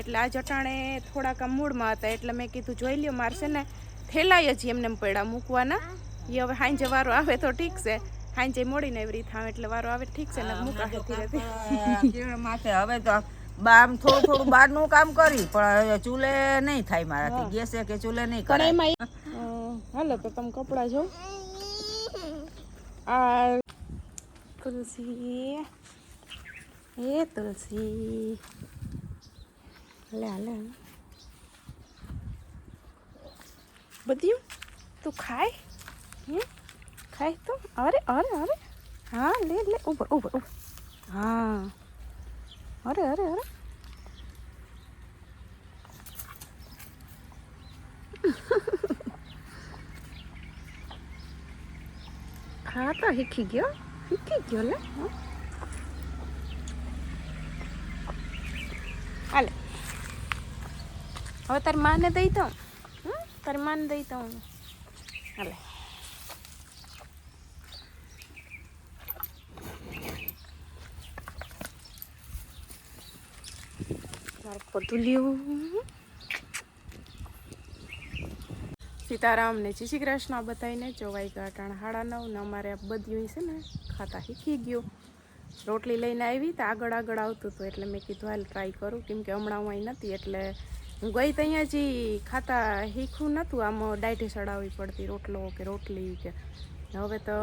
એટલે આ જટાણે થોડાક મૂળમાં હતા એટલે મેં કીધું જોઈ લ્યો મારશે ને થેલાય જ એમને એમ પડ્યા મૂકવાના. એ હવે હાંજે વારો આવે તો ઠીક છે. હાંજે મોડીને એવી રીત આવે એટલે વારો આવે ઠીક છે ને મૂકા ધીરે ધીરે. માથે હવે તો બામ થોડું થોડું બહારનું કામ કરી પણ ચૂલે નહીં થાય મારાથી. ગેસે કે ચૂલે નહીં કરે એમાં હાલો તો તમે કપડાં જો. આ તુલસી એ તુલસી. લે હાલે. બધું તું ખાય? હે ખાય તો? અરે અરે અરે. હા, લે લે. ઉભર ઉભર ઉભર. હા. અરે અરે અરે. ખાતા શીખી ગયો? શીખી ગયો લે, હં. હાલે હવે તારી માને દઈ દઉં. હં? તારી માને દઈ દઉં હાલે. સીતારામ ને જય શ્રી કૃષ્ણ બતાવીને ચોવાઈ ગાંઠાણ હાડા નવ ને અમારે બધું છે ને ખાતા શીખી ગયું. રોટલી લઈને આવી તો આગળ આગળ આવતું હતું એટલે મેં કીધું હાલ ટ્રાય કરું. કેમ કે હમણાં હું અહીં નથી એટલે હું ગઈ તો અહીંયા જે ખાતા શીખવું નહોતું આમ ડાયટે ચડાવવી પડતી, રોટલો કે રોટલી કે. હવે તો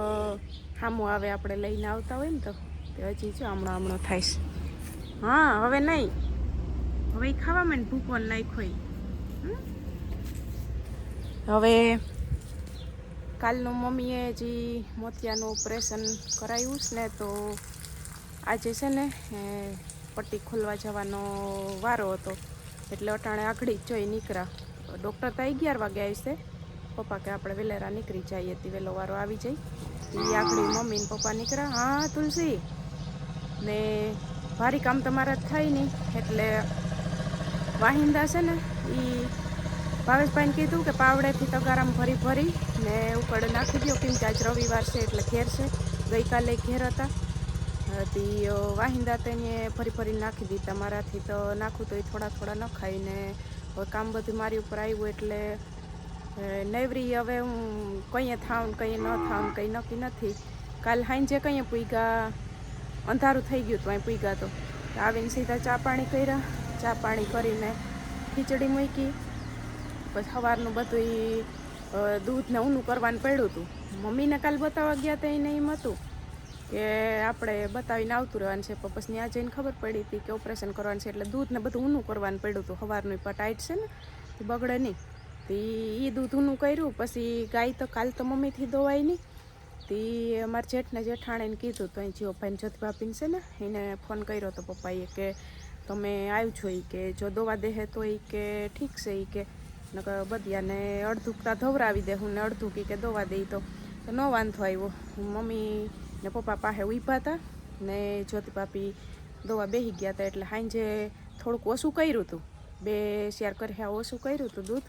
સામું આવે આપણે લઈને આવતા હોય ને તો હજી જો હમણાં હમણાં થાય છે. હા, હવે નહીં. હવે ખાવા ખાવામાં ને ભૂકો નાખ્યો હવે કાલનું મમ્મીએ જે મોતિયાનું ઓપરેશન કરાવ્યું છે ને, તો આજે છે ને પટ્ટી ખોલવા જવાનો વારો હતો. એટલે અટાણે જ જોઈ નીકળ્યા. ડૉક્ટર તો અગિયાર વાગે આવશે પપ્પા કે આપણે વેલેરા નીકળી જઈએ તે વહેલો વારો આવી જાય. એ આગળ મમ્મી ને પપ્પા નીકળ્યા, હા, તુલસી. ને ભારી કામ તમારા થાય નહીં એટલે વાહિંદા છે ને એ ભાવેશભાઈને કીધું કે પાવડેથી તગારામ ભરી ભરી ને ઉકળ નાખી દો કેમ કે આજ રવિવાર છે એટલે ઘેર છે. ગઈકાલે ઘેર હતા. અ તી અ, વાહિંદા તેને ફરી ફરી નાખી દીધા મારાથી તો નાખું તો એ થોડા થોડા ન ખાઈને કામ બધું મારી ઉપર આવ્યું એટલે નેવરી હવે હું કંઈ થાઉં કંઈ ન થાઉં કંઈ નક્કી નથી. કાલ હાંજે કંઈ પૂગા અંધારું થઈ ગયું હતું અહીં પૂગ્યા તો. આવીને સીધા ચા પાણી કર્યા ચા પાણી કરીને ખીચડી મૂકી પછી સવારનું બધું દૂધ ને ઊનું કરવાનું પડ્યું હતું. મમ્મીને કાલ બતાવવા ગયા તો એને એમ હતું. કે આપણે બતાવીને આવતું રહેવાનું છે. પણ પછી ત્યાં જઈને ખબર પડી હતી કે ઓપરેશન કરવાનું છે એટલે દૂધને બધું ઊનું કરવાનું પડ્યું હતું. સવારનું ટાઈટ છે ને બગડે નહીં. તે એ દૂધ ઊનું કર્યું, પછી ગાય તો કાલ તો મમ્મીથી દોવાય નહીં. તે અમારા જેઠને જેઠાણીને કીધું, તો અહીં જીઓ ભાઈને જ્યોતિ ભાભીને છે ને, એને ફોન કર્યો તો પપ્પાએ કે તમે આવ્યો છો એ કે, જો દોવા દેહે તો એ કે ઠીક છે ઈ કે. નકર અડધું ધવરાવી દે, હું ને અડધું કે દોવા દઈ તો ન વાંધો આવ્યો. મમ્મી ને પપ્પા પાસે ઊભા હતા ને જ્યોતિ પાપી દવા બેસી ગયા હતા એટલે સાંજે થોડુંક ઓછું કર્યું હતું બે શેર કર્યા ઓછું કર્યું હતું દૂધ,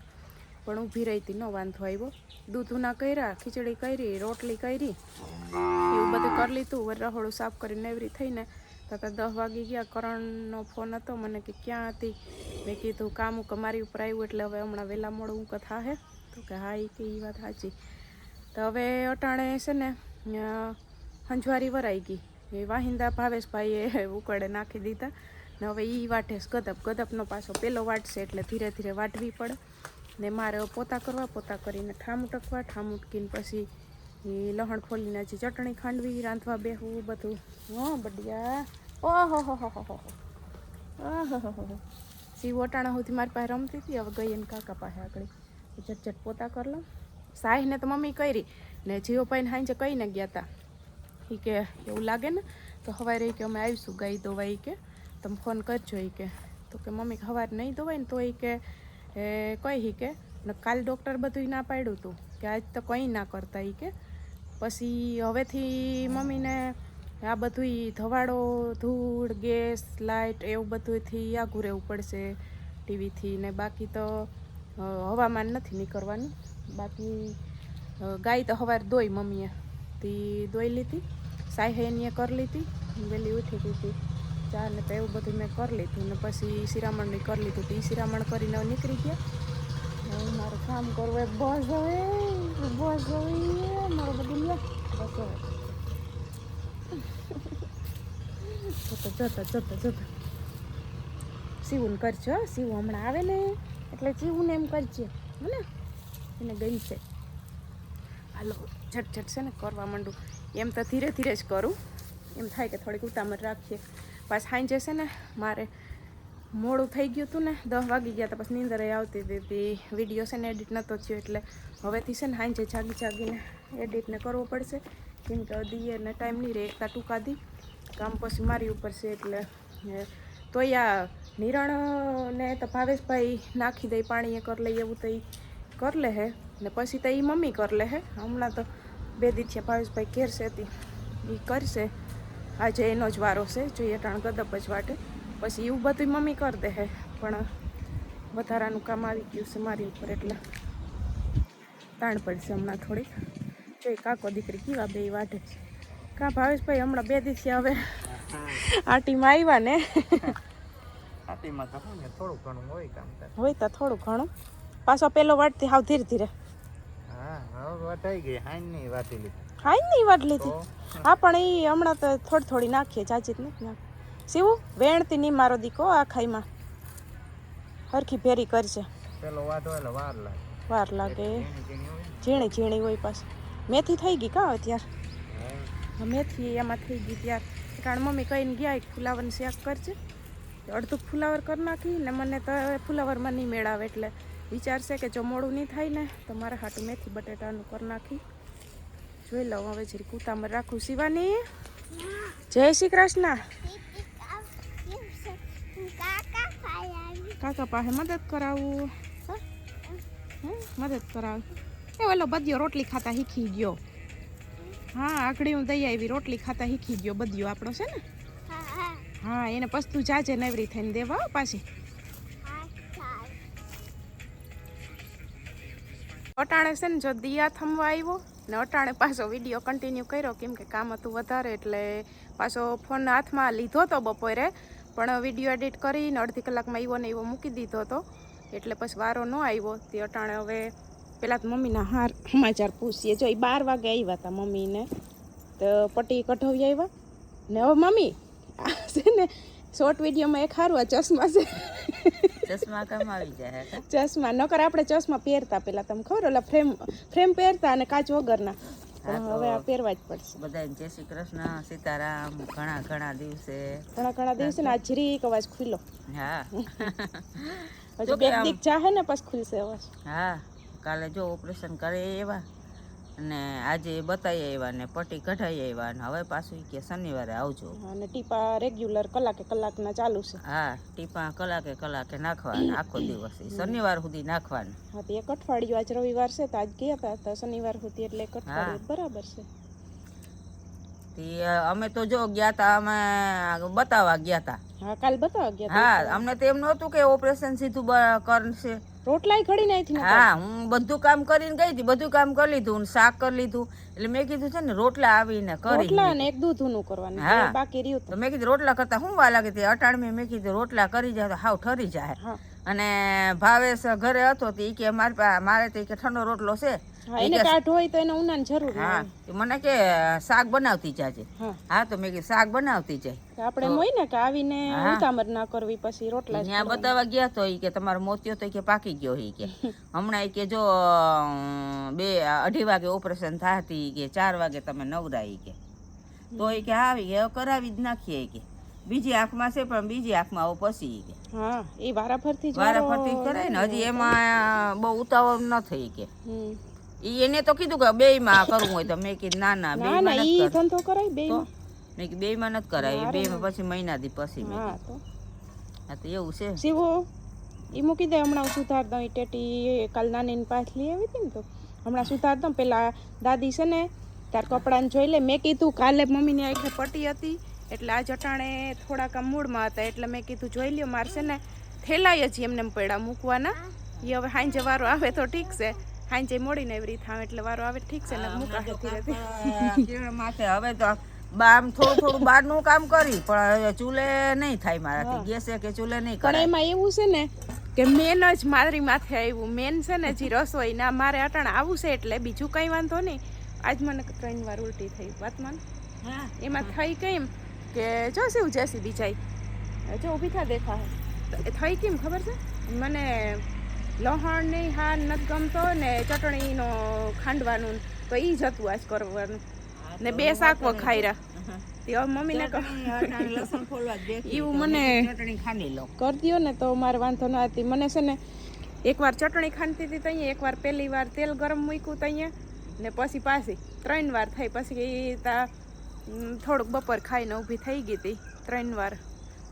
પણ ઊભી રહી હતી, ન વાંધો આવ્યો. દૂધ ઉના કર્યા, ખીચડી કરી, રોટલી કરી, એવું બધું કરી લીધું રહોળું સાફ કરીને એવરી થઈને તથા દસ વાગી ગયા, કરણનો ફોન હતો, મને કે ક્યાં હતી? મેં કીધું, કામ કે મારી ઉપર આવ્યું, એટલે હવે હમણાં વહેલા મોડું કથા હે તો કે, હા એ કે એ વાત સાચી. તો હવે અટાણે છે ને હંજવારી વરાઈ ગઈ. એ વાહિંદા ભાવેશભાઈએ ઉકળે નાખી દીધા. ને હવે એ વાટે ગદપ, ગદપનો પાછો પેલો વાટશે એટલે ધીરે ધીરે વાટવી પડે. ને મારે પોતા કરવા, પોતા કરીને ઠામ ઉટકવા, ઠામ ઉટકીને પછી એ લહણ ફોલીને હજી ચટણી ખાંડવી, રાંધવા બેહવું બધું. હો, બઢિયા. ઓહો, હો હો હો હો સી ઓટાણા સુધી મારી પાસે રમતી હતી. હવે ગઈ એને કાકા પાસે આગળ. ઝટઝટ પોતા કરી લઉં. સાહીને તો મમ્મી કરી. ને જીઓ પાઈને હાંજે કહીને ગયા હતા. એ કે એવું લાગે ને, તો સવારે કે અમે આવીશું ગાય ધોવાય કે. તમે ફોન કરજો એ કે. તો કે મમ્મી સવારે નહીં દોવાય ને તો એ કે, એ કહી હી કે, ને કાલ ડૉક્ટર બધું ના પાડ્યું હતું કે આજ તો કંઈ ના કરતા એ કે. પછી હવેથી મમ્મીને આ બધું ધવાડો, ધૂળ, ગેસ લાઇટ એવું બધુંથી આઘું રહેવું પડશે ટીવીથી ને બાકી તો હવામાન નથી નીકળવાનું. બાકી ગાય તો સવારે દોઈ મમ્મીએ, તે દોઈ લીધી. સાહે એની કરી લીધી. વહેલી ઉઠી ગઈ હતી. ચા ને તો એવું બધું મેં કરી લીધું ને પછી શિરામણની કરી લીધું તો એ શિરામણ કરીને નીકળી ગયા. હું મારું કામ કરવું એ બસ હવે બસ હવે, મારું બધું લે બસ હવે. જતા જતા જતા જતા. સીવું કરજો. સીવું હમણાં આવે ને, એટલે ને એમ કરજે. હે ને? એને ગમશે. હાલો ઝટઝટ છે ને, કરવા માંડું. એમ તો ધીરે ધીરે જ કરું. એમ થાય કે થોડીક ઉતામળ રાખીએ. પાછ સાંજે છે ને, મારે મોડું થઈ ગયું હતું ને, દસ વાગી ગયા હતા પછી નીંદર આવતી હતી વીડિયો છે ને એડિટ નહોતો થયો, એટલે હવેથી છે ને સાંજે જાગી જાગીને એડિટને કરવો પડશે. કેમ કે અધી એને ટાઈમ નહીં રહે એકતા ટૂંકા દી. કામ પછી મારી ઉપર છે, એટલે તો આ નિરણ ને તો ભાવેશભાઈ નાખી દઈ પાણી એ કરી લઈ એવું તો એ કર લે હે. ને પછી તો એ મમ્મી કર લે હે. હમણાં તો બે દીથિયા ભાવેશભાઈ ઘેર છે તી. એ કરશે. આજે એનો જ વારો છે. જોઈએ ટાણ ગદપ જ વાટે. પછી એવું બધું મમ્મી કરી દે હે. પણ વધારાનું કામ આવી ગયું છે મારી ઉપર એટલે. તાણ પડશે હમણાં થોડીક. જોઈએ કાકો દીકરી કેવા બે વાટે કાં ભાવેશભાઈ હમણાં બે દિવસે હવે આટીમાં આવ્યા ને? આટીમાં તો થોડું ઘણું હોય કામ હોય તો થોડું ઘણું. પાછો પેલો વાટતી હાવ ધીરે ધીરે. વટાઈ ગઈ હાઈન વાટી લીધી. વાટ હા પણ એ હમણાં તો થોડી થોડી નાખીએ જ નથી નાખ. શિવું વેણતી નહીં મારો દીકો આ ખાઈમાં. હરખી ફેરી કરજે. પેલો વાટો એટલે વાર લાગે. વાર લાગે. ઝીણી ઝીણી હોય પાછી. મેથી થઈ ગઈ કા ત્યાર હા. હા, મેથી એમાં થઈ ગઈ ત્યાર. કારણ મમ્મી કહીને ગયા ફુલાવરનું શાક કરજે. અડધું ફુલાવર કરી નાખી ને મને તો ફુલાવરમાં નહીં મેળાવે એટલે વિચારશે કે જો મોડું નહીં થાય ને તો મારા હાટું મેથી બટેટાનું કરી નાખી. જોઈ લઉં હવે જરી કુતામર રાખું. શિવાની? જય શ્રી કૃષ્ણ. કાકા પાસે મદદ કરાવું? મદદ કરાવ. એ ઓલો બધિયો રોટલી ખાતા શીખી ગયો. હા આકડી હું દઈ આવી રોટલી ખાતા શીખી ગયો બધિયો આપણો છે ને. હા એને પસ્તું જાજે નવરી થઈને દેવા પાછી. અટાણે છે ને જો દિયા થમવા આવ્યો ને અટાણે પાછો વીડિયો કન્ટિન્યુ કર્યો, કેમ કે કામ હતું વધારે એટલે પાછો ફોન હાથમાં લીધો હતો બપોરે, પણ વીડિયો એડિટ કરીને અડધી કલાકમાં આવ્યો ને એવો મૂકી દીધો હતો, એટલે પછી વારો ન આવ્યો. તે અટાણે હવે પહેલાં તો મમ્મીના હાર સમાચાર પૂછીએ. જો એ બાર વાગે આવ્યા હતા મમ્મીને, તો પટ્ટી કઢાવી આવ્યા ને હવે મમ્મી, આ છે ને શોર્ટ વિડીયોમાં એક સારું આ ચશ્મા છે. ચશ્મા આવી જાય? ચશ્મા નકર આપણે ચશ્મા પહેરતા પેલા તમને ખબર ઓલા ફ્રેમ ફ્રેમ પહેરતા અને કાચ વગરના. હવે આ પહેરવા જ પડશે. બધાને જય શ્રી કૃષ્ણ સીતારામ ઘણા ઘણા દિવસે. ઘણા ઘણા દિવસે ને આ એક અવાજ ખુલ્લો. હા. પછી બે દીક ચાહે ને પછી ખુલશે અવાજ. હા કાલે જો ઓપરેશન કરે એવા. અને આજે બતાવી આવ્યા ને પટ્ટી કઢાઈ આવ્યા ને હવે પાછું કે શનિવારે આવજો. અને ટીપા રેગ્યુલર કલાકે કલાકના ચાલુ છે. હા ટીપા કલાકે કલાકે નાખવાના આખો દિવસ. શનિવાર સુધી નાખવાના. હા તો એક અઠવાડિયું આજ રવિવાર છે તો આજ ગયા હતા તો શનિવાર સુધી એટલે એક અઠવાડિયું બરાબર છે. તી અમે તો જો ગયા તા અમે બતાવવા ગયા તા. હા કાલ બતાવવા ગયા હા અમને તો એમ નહોતું કે ઓપરેશન સીધું કરશે. રોટલાય ઘડી નાખી હા હું બધું કામ કરીને ગઈ હતી બધું કામ કરી લીધું ને શાક કરી લીધું. એટલે મેં કીધું છે ને રોટલા આવીને કરી રોટલા અને એક દૂધનું કરવાનું હા. બાકી રહ્યું તો મેં કીધું રોટલા કરતા હું વા લાગે? તે અટાણમાં મેં કીધું રોટલા કરી જાય તો હાવ ઠરી જાય. અને ભાવેશ ઘરે હતો તો ઈ કે મારે પા- મારે તો કે ઠંડો રોટલો છે. એને કાઢ હોય તો એને ઉનાની જરૂર હા મને કે શાક બનાવતી જાજે. હા. તો મેં કીધું શાક બનાવતી જાય. આપણે હોય ને કે આવીને ઉતામર ના કરવી પછી રોટલા ત્યાં બતાવવા ગયા તો ઈ કે તમારો મોતિયો તો કે પાકી ગયો ઈ કે. હમણાં કે જો બે અઢી વાગે ઓપરેશન થાતી કે ચાર વાગે તમે નવરા ઈ કે. તો ઈ કે આવી કે કરાવી જ નાખીએ કે. બીજી આંખમાં છે પણ બીજી આંખમાં આવો પછી કે. હા એ વારાફરતી વારાફરતી વારા ફરતી કરાય ને હજી એમાં બહુ ઉતાવળ ન થઈ કે. ઈ એને તો કીધું કે બે માં કરવું હોય તો મેં કીધું ના ના બે માં ઈ ધંધો કરાય બે મેં કીધું બે માં નથી કરાય. બે માં પછી મહિના દી પછી મેં હા તો. એવું છે. શિવો ઈ મૂકી દે હમણાં સુધાર દઉં ટેટી કાલ નાની પાસ લઈ આવી હતી ને તો હમણાં સુધાર દઉં. પેલા દાદી છે ને તાર કપડાને જોઈ લે. મેં કીધું કાલે મમ્મીની આંખે પટી હતી એટલે આ જટાણે થોડાક મૂળમાં હતા. એટલે મેં કીધું જોઈ લ્યો મારશે છે ને થેલાય જ એમને એમ પડ્યા મૂકવાના. એ હવે હાંજે વારો આવે તો ઠીક છે. હાંજે મોડીને એવી રીત આવે એટલે વારો આવે ઠીક છે ને મૂકા માથે. હવે તો બામ થોડું થોડું બહારનું કામ કરી પણ ચૂલે નહીં થાય મારાથી. ગેસે કે ચૂલે નહીં પણ એમાં એવું છે ને કે મેન જ મારી માથે આવ્યું. મેન છે ને જે રસોઈ ના મારે અટાણ આવું છે એટલે બીજું કઈ વાંધો નહીં. આજ મને ત્રણ વાર ઉલટી થઈ. વાત મને? હા. એમાં થઈ કેમ કે જો શું જેસી બીજાઈ જો ઊભી થા દેખા થઈ કેમ ખબર છે? મને લહણ નહીં હાર નથી ગમતો ને ચટણીનો ખાંડવાનું તો ઈ જ હતું આજ કરવાનું. ને બે શાક ખાઈ રહ્યા તે હવે મમ્મીને લસણ ફોલવા એવું મને- ચટણી ખાંડી લો. કરી દ્યો ને તો મારે વાંધો ન હતી મને છે ને એકવાર ચટણી ખાંડતી હતી ત્યાં એકવાર પહેલી વાર તેલ ગરમ મૂક્યું ત્યાં ને પછી પાછી ત્રણ વાર થઈ. પછી તા થોડુંક બપોર ખાઈને ઊભી થઈ ગઈ હતી. ત્રણ વાર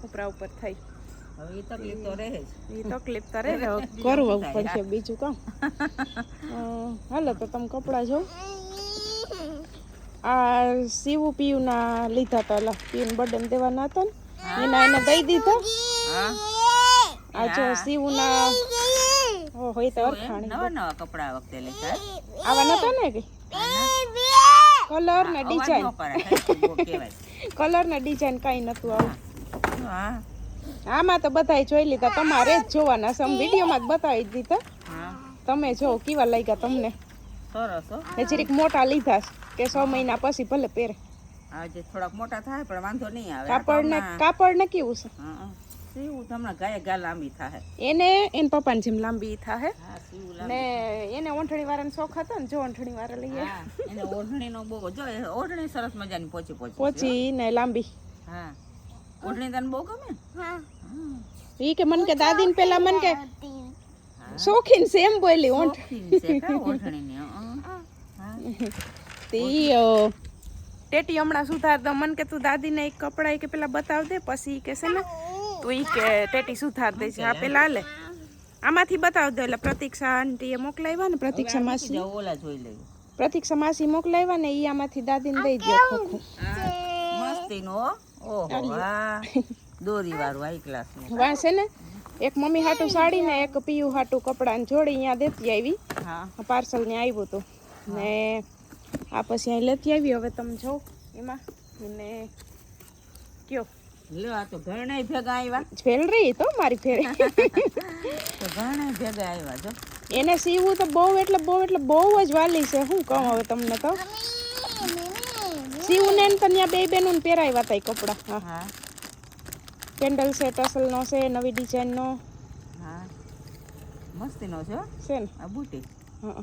ઉપરા ઉપર થઈ. હવે એ તકલીફ તો રહે જ. એ તકલીફ તો રહે કરવું પડશે બીજું કામ. હાલો તો તમે કપડાં જો. આ સીવું પીયુના લીધા હતા ઓલા પીયુને બર્થડે દેવાના હતા ને. એના એને દઈ દીધા. આ જો સીવુના ઓહો હોય તો અરખાણી. નવા નવા કપડા વખતે લીધા આવા નતા ને કે? કલર ને ડિઝાઇન કલર ને ડિઝાઇન કઈ નતું આવું. હા? આમાં તો બધાય જોઈ લીધા. તમારે જ જોવાના સમ વિડીયોમાં જ બતાવી દીધા. તમે જો કેવા લાગ્યા તમને? સરસ હો. ને જરીક મોટા લીધા કે છ મહિના પછી ભલે પહેરે. આજે થોડાક મોટા થાય પણ વાંધો નહીં આવે. કાપડ ને કાપડ ને કેવું છે? હા સીવું તમને ગાય ગા લાંબી થાય એને એન પપ્પાને જેમ લાંબી થાય ને એને ઓંઠણી વાળાનો શોખ હતો ને જો ઓંઠણી વાળા લઈએ હા એને ઓઢણીનો બહુ જો ઓઢણી સરસ મજાની પોચી પોચી પોચી ને લાંબી. હા. ઓઢણી તને બહુ ગમે? હા. ઈ કે મન કે દાદી ને પેલા મન કે શોખીન છે એમ બોલી. હા. તી ટેટી હમણાં સુધાર દો મન કે તું દાદીને એક કપડા કે પેલા બતાવ દે પછી કે છે ને તું ઈ કે ટેટી સુધાર દે છે આ પેલા લે આમાંથી બતાવ દો એટલે પ્રતીક્ષા આંટીએ મોકલાવ્યા ને પ્રતીક્ષા માસી. ઓલા જોઈ લેવું પ્રતીક્ષા માસી મોકલાવ્યા ને ઈ આમાંથી દાદીને દઈ દો ખોખું. મસ્તીનો હો. ઓહો હા દોરી વાળું હાઈ ક્લાસ વાં છે ને? એક મમ્મી હાટું સાડી ને એક પીયુ હાટું કપડાં જોડી અહીંયા દેતી આવી. હા. પાર્સલ ને આવ્યું હતું ને આ પછી અહીં લેતી આવી હવે તમે જો એમાં ને કયો? લ્યો આ તો ઘરણે ભેગા આવ્યા જ્વેલરી તો મારી ફેરે તો ઘરણે ભેગા આવ્યા જો. એને સીવું તો બહુ એટલે બહુ એટલે બહુ જ વાલી છે. શું કહું હવે તમને તો? સીવું ને ત્યાં બે બેનું પહેરાવ્યા હતા કપડા કપડાં. હા. હા. કેન્ડલ છે ટસલનો છે નવી ડિઝાઇનનો. હા. મસ્તીનો છે છે ને. આ બુટી. હા.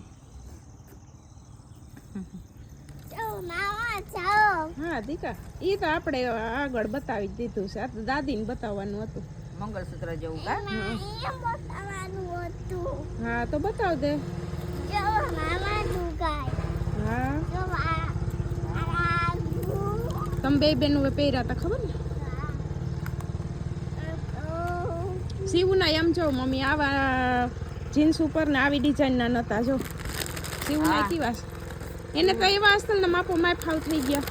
હા દીકા. એ તો આપણે આગળ બતાવી દીધું છે. આ તો દાદીને બતાવવાનું હતું. મંગળસૂત્ર જેવું કા? હા તો બતાવ દે. હા તમે બે બેનું હવે પહેર્યા હતા ખબર ને? સીવું ના એમ જો મમ્મી આવા જીન્સ ઉપર ને આવી ડિઝાઇનના નતા જો. સીવું ના હા. કેવા એને તો એવા હશે ને માપો માય ફાવ થઈ ગયા.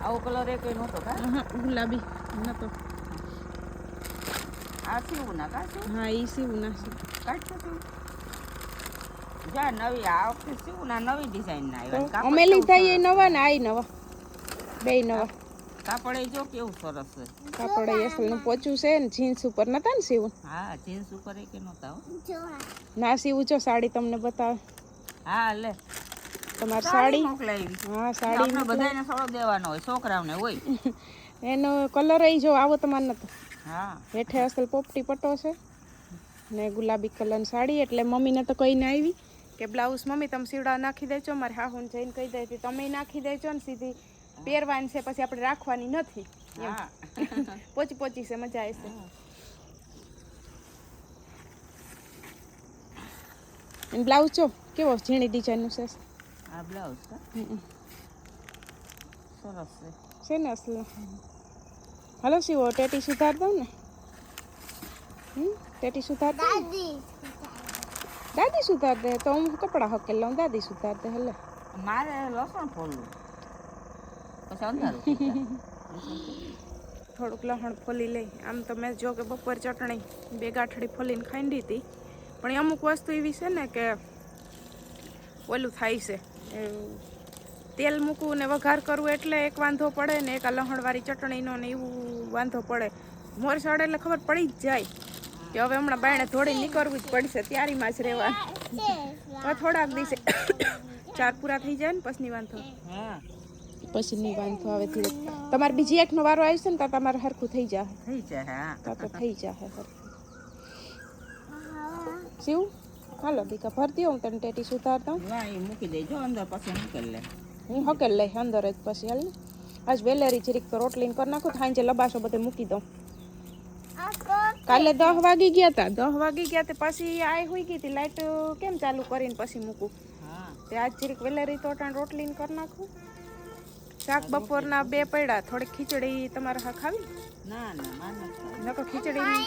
આવો કલર એ કઈ નહોતો કા? હા ગુલાબી નતો. આ સીવું ના કા હા એ સીવું ના છે નવી આ વખતે સીવું ના નવી ડિઝાઇન ના તો આવ્યા અમે લીધા એ નવા ને આ નવા. બે નવા. કાપડ એ જો કેવું સરસ છે. કાપડ એ અસલનું પોચું છે ને જીન્સ ઉપર નતા ને સીવું? હા જીન્સ ઉપર એ કે નતા ના સીવું જો સાડી તમને બતાવે. હા લે. તમારી સાડી મોકલાવી હા સાડી બધાને થોડો દેવાનો હોય છોકરાઓને હોય. એનો કલર એ જો આવો તમારે નતો. હા. હેઠે અસલ પોપટી પટો છે ને ગુલાબી કલરની સાડી એટલે મમ્મીને તો કહીને આવી. કે બ્લાઉઝ મમ્મી તમે સીવડા નાખી દેજો મારે હાહુને જઈને કહી દે તમે નાખી દેજો ને સીધી પહેરવાની છે પછી આપણે રાખવાની નથી. પોચી પોચી છે મજા આવશે અને બ્લાઉઝ જો કેવો ઝીણી ડિઝાઇનનું છે? આ બ્લાઉઝ સરસ છે. છે ને અસલ. હાલો સીવો ટેટી સુધાર દઉં ને. ટેટી સુધાર દઉં ને? દાદી સુધાર દે તો હું કપડાં હકેલ લઉં દાદી સુધાર દે હલે. મારે લસણ ફોલવું. પછી અંધારું થોડુંક લહણ ફોલી લઈ. આમ તો મેં જો કે બપોર ચટણી બે ગાંઠડી ફોલીને ખાઈ હતી. પણ એ અમુક વસ્તુ એવી છે ને કે ઓલું થાય છે. તેલ મૂકવું ને વઘાર કરવું એટલે એક વાંધો પડે ને એક આ લહણવાળી ચટણીનો ને એવું વાંધો પડે. મોર સડે એટલે ખબર પડી જ જાય. કે હવે હમણાં બાયણે થોડી નીકળવું જ પડશે ત્યારીમાં જ રહેવા હવે થોડાક દિવસે ચાર પૂરા થઈ જાય ને પછી વાંધો. હા પછી નહીં વાંધો આવે ધીરે. તમારે બીજી એકનો વારો આવશે ને તો તમારે હરખું થઈ જાય થઈ જાય હા. તો તો થઈ જાય હરખું. શિવ હાલો દીકા ભરતી હું તને ટેટી સુધારતા. મૂકી દેજો અંદર પછી મૂકેલ લે. હું હકેલ લઈ અંદર જ પછી હાલ આજ વેલેરી જરીક તો રોટલી કરી નાખું થાય છે લબાસો બધે મૂકી દઉં. કાલે દસ વાગી ગયા તા. દહ વાગી ગયા તે પછી આ હોઈ ગઈ હતી. લાઇટ કેમ ચાલુ કરીને પછી મૂકું? હા. તે આજ જરીક વેલેરી તો ટાણ રોટલી કરી નાખું. શાક બપોરના બે પડ્યા. થોડીક ખીચડી તમારે હા ખાવી? ના ના. નકો ખીચડી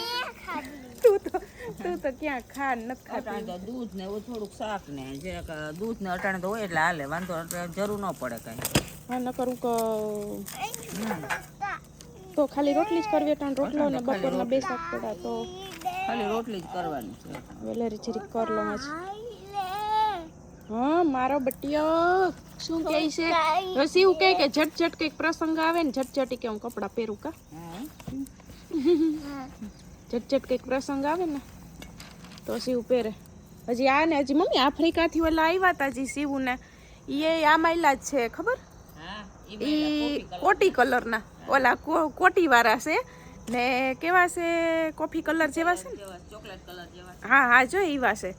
તું તો તું તો ક્યાં ખા નથી ખાતી. દૂધ ને એવું થોડુંક શાક ને જે દૂધ ને અટાણે તો હોય એટલે હાલે. વાંધો જરૂર ન પડે કઈ. હા ન કરું કે તો ખાલી રોટલી જ કરવી ત્રણ રોટલો ને બપોરના બે શાક પડ્યા તો. ખાલી રોટલી જ કરવાની છે. વેલેરી જરીક કર લો આજ. હા મારો બટિયો. શું કહે છે? રસી શિવ કહે કે ઝટ ઝટ કંઈક પ્રસંગ આવે ને ઝટ ઝટી કે હું કપડાં પહેરું કા? ઝટ ઝટ કંઈક પ્રસંગ આવે ને તો શિવ પહેરે. હજી આ ને હજી મમ્મી આફ્રિકાથી ઓલા આવ્યા હતા હજી શિવ ને એ આ માયલા જ છે ખબર? ઈ કોટી કલરના. ઓલા કો- કોટી વાળા છે. ને કેવા છે કોફી કલર જેવા છે ચોકલેટ કલર જેવા હા હા જો એવા છે.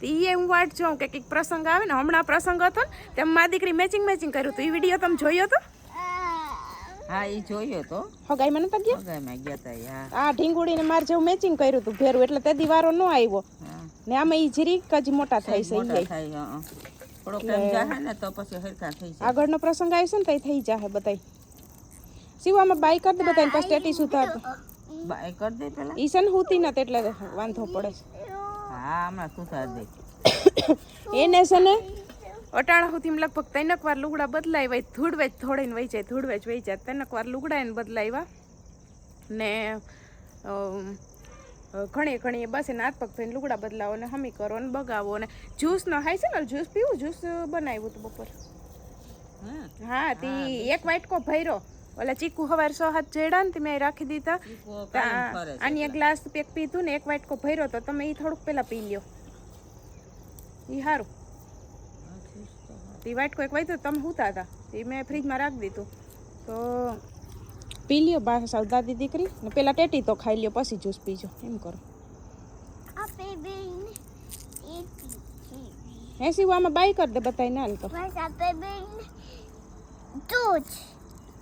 તો એ હું વાટ જોઉં કે કંઈક પ્રસંગ આવે ને હમણાં પ્રસંગ હતો ને તેમ મા દીકરી મેચિંગ મેચિંગ કર્યું હતું. એ વીડિયો તમે જોયો તો? હા એ જોયો તો. હગાઈ મને તો ગયા? મગાઈમાં ગયા તા યાર આ ઢીંગુડીને માર જેવું મેચિંગ કર્યું હતું ભેરું એટલે તે દિવારો ન આવ્યો. ને આમાં ઈ જીરી જ મોટા થાય છે મોટા થાય થોડો ટાઈમ જાય ને તો પછી હરખા થઈ જાય. આગળનો પ્રસંગ આવશે ને તઈ થઈ જાય બધાય. શિવામાં બાય કરી દે બધાને પછી સ્ટેટી સુધાર બાય કરી દે પેલા. ઈશન હુતી નથી એટલે વાંધો પડે. છે હા હમણાં સુધાર દે. એને છે ને અટાણા સુધી લગભગ ત્રણક વાર લુગડા બદલાવ્યા ધૂળવે જ થોડીને વહી જાય ધૂળવે જ વહી જાય. ત્રણક વાર લુગડા એને બદલાવ્યા ને ઘણી ઘણી બસ એને હાથ પગ થઈને લુગડા બદલાવો ને હમી કરો ને બગાવો ને. જ્યુસ નો હાય છે ને જ્યુસ પીવું? જ્યુસ બનાવ્યું હતું બપોર. હા હા તી એક વાટકો ભર્યો. ઓલા ચીકુ હવાર સો હાથ જેડા ને મેં રાખી દીધા. આની ગ્લાસ પેક પીધું ને એક વાટકો ભર્યો તો તમે એ થોડુંક પેલા પી લ્યો. એ સારું તે વાટકો એક વાગ્યો તમે હુતા હતા. એ મેં ફ્રીજમાં રાખી દીધું. તો પી લ્યો બા સાવ દાદી દીકરી ને પેલા ટેટી તો ખાઈ લ્યો પછી જ્યુસ પીજો. એમ કરો. એસી આમાં બાય કરી દે બતાવી ના તો.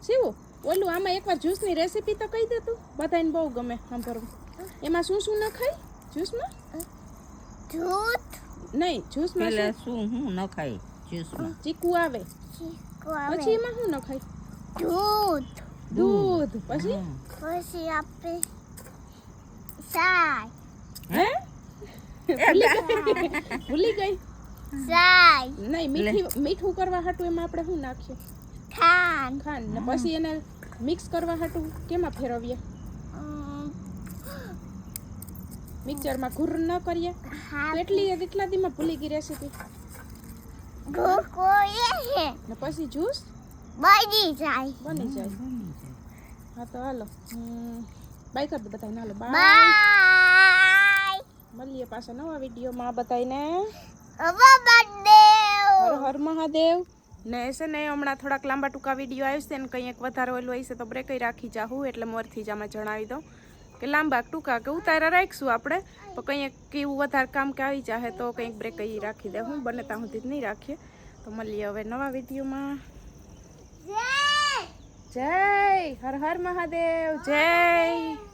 શિવ ઓલું આમાં એકવાર જ્યુસની રેસીપી તો કહી દે તું. બધાને બહુ ગમે સાંભળવું એમાં શું શું નખાય? જ્યુસમાં જ્યુસમાં નહીં જ્યુસમાં પેલા શું? હું નખાય જ્યુસમાં ચીકુ આવે. પછી એમાં શું નખાય? દૂધ. દૂધ. પછી? પછી આપે સાય હે? ભૂલી ગઈ. સાય નહીં મીઠી મીઠું કરવા હાટું એમાં આપણે શું નાખીએ? ખાન ખાંડ. ને પછી એને મિક્સ કરવા હાટું કેમાં ફેરવીએ? મિક્સરમાં ઘૂર ન કરીએ. કેટલી કેટલા દીમાં ભૂલી ગઈ રેસીપી ને પછી જ્યુસ બની જાય. બની જાય. હા તો હાલો. બાય કરી દો બધાને. હાલો બાય મળીએ પાછા નવા વિડીયોમાં બર્થડે હર હર મહાદેવ. ને છે ને હમણાં થોડાક લાંબા ટૂંકા વીડિયો આવશે ને કંઈ એક વધારે ઓલું હશે તો બ્રેક રાખી જાહું એટલે મોરથી જ આમાં જણાવી દઉં. કે લાંબા ટૂંકા કે ઉતારા રાખીશું આપણે તો કંઈક કેવું વધારે કામ કે આવી જાહે તો કંઈક બ્રેક રાખી દે. હું બને ત્યાં સુધી જ નહીં રાખીએ. તો મળીએ હવે નવા વિડીયોમાં. જય! હર હર મહાદેવ જય!